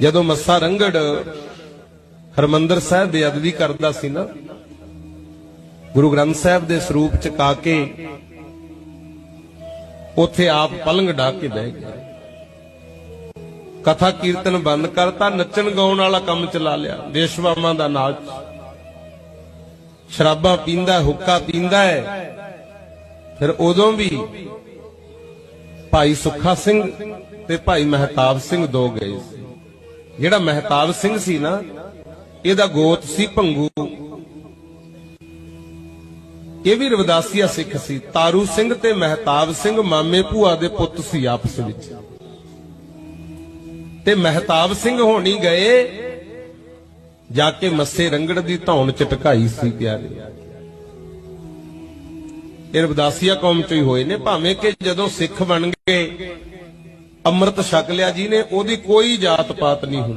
ਜਦੋਂ ਮੱਸਾ ਰੰਗੜ ਹਰਮੰਦਰ ਸਾਹਿਬ ਬੇਅਦਬੀ ਕਰਦਾ ਸੀ ਨਾ, ਗੁਰੂ ਗ੍ਰੰਥ ਸਾਹਿਬ ਦੇ ਸਰੂਪ ਚ ਕਾ ਕੇ ਉੱਥੇ ਆਪ ਪਲੰਗ ਢਾ ਕੇ ਬਹਿ ਗਿਆ। ਕਥਾ ਕੀਰਤਨ ਬੰਦ ਕਰਤਾ, ਨੱਚਣ ਗਾਉਣ ਵਾਲਾ ਕੰਮ ਚਲਾ ਲਿਆ ਵੇਸ਼ਵਾਵਾਂ ਦਾ ਨਾਚ। ਸ਼ਰਾਬਾਂ ਪੀਂਦਾ, ਹੁੱਕਾ ਪੀਂਦਾ ਹੈ। ਫਿਰ ਉਦੋਂ ਵੀ ਭਾਈ ਸੁੱਖਾ ਸਿੰਘ ਤੇ ਭਾਈ ਮਹਿਤਾਬ ਸਿੰਘ ਦੋ ਗਏ ਸੀ। ਜਿਹੜਾ ਮਹਿਤਾਬ ਸਿੰਘ ਸੀ ਨਾ, ਇਹਦਾ ਗੋਤ ਸੀ ਭੰਗੂ। ਇਹ ਵੀ ਰਵਿਦਾਸੀਆ ਸਿੱਖ ਸੀ। ਤਾਰੂ ਸਿੰਘ ਤੇ ਮਹਿਤਾਬ ਸਿੰਘ ਮਾਮੇ ਭੂਆ ਦੇ ਪੁੱਤ ਸੀ ਆਪਸ ਵਿੱਚ। ਤੇ ਮਹਿਤਾਬ ਸਿੰਘ ਹੋਣੀ ਗਏ, ਜਾ ਕੇ ਮੱਸੇ ਰੰਗੜ ਦੀ ਧੌਣ ਚ ਟਕਾਈ ਸੀ ਪਿਆਰੇ। ਇਹ ਰਵਦਾਸੀਆ ਕੌਮ ਚੋਂ ਹੀ ਹੋਏ ਨੇ, ਭਾਵੇਂ ਕਿ ਜਦੋਂ ਸਿੱਖ ਬਣ ਗਏ ਅੰਮ੍ਰਿਤ ਛਕ ਲਿਆ ਜੀ ਨੇ ਉਹਦੀ ਕੋਈ ਜਾਤ ਪਾਤ ਨਹੀਂ ਹੁੰਦੀ।